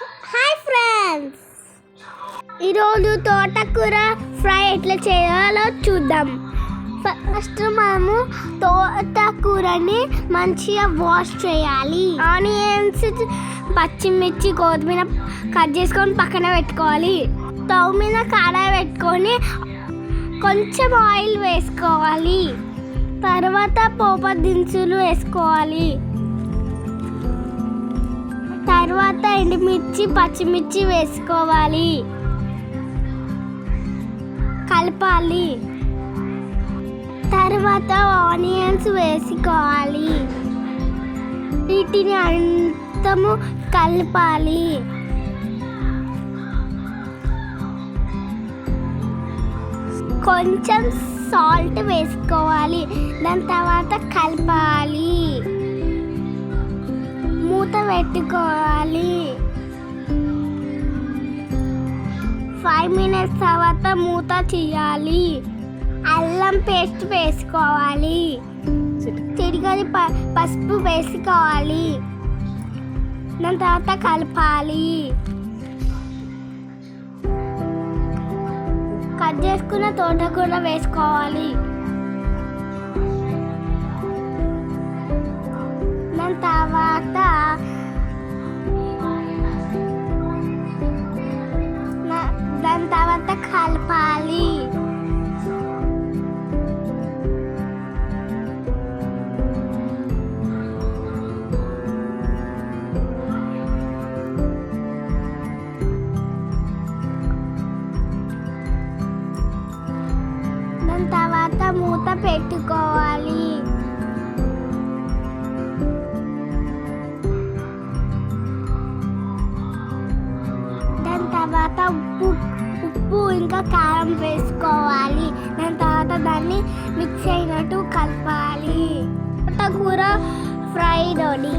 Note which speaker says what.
Speaker 1: Hi friends ఈరోజు తోటకూర fry ఎట్లా చేయాలో చూద్దాం. ఫస్ట్ మనము తోటకూరని మంచిగా వాష్ చేయాలి. ఆనియన్స్ పచ్చిమిర్చి కొత్తిమీర కట్ చేసుకొని పక్కన పెట్టుకోవాలి. స్టవ్ మీద కడాయి పెట్టుకొని కొంచెం ఆయిల్ వేసుకోవాలి. తర్వాత పోప దినుసులు వేసుకోవాలి. తర్వాత ఎండుమిర్చి పచ్చిమిర్చి వేసుకోవాలి. కలపాలి. తర్వాత ఆనియన్స్ వేసుకోవాలి. వీటిని అంతము కలపాలి. కొంచెం సాల్ట్ వేసుకోవాలి. దాని తర్వాత కలపాలి. మూత పెట్టుకోవాలి. ఫైవ్ మినిట్స్ తర్వాత మూత తీయాలి. అల్లం పేస్ట్ వేసుకోవాలి. తిరిగి ప- పసుపు వేసుకోవాలి. దాని తర్వాత కలపాలి. కట్ చేసుకున్న తోటకూర వేసుకోవాలి. తర్వాత కలపాలి. దాని తర్వాత మూత పెట్టుకోవాలి. దాని తర్వాత ఉప్పు ఉప్పు ఇంకా కారం వేసుకోవాలి. దాని తర్వాత దాన్ని మిక్స్ అయినట్టు కలపాలి. కూర ఫ్రైడ్ రెడీ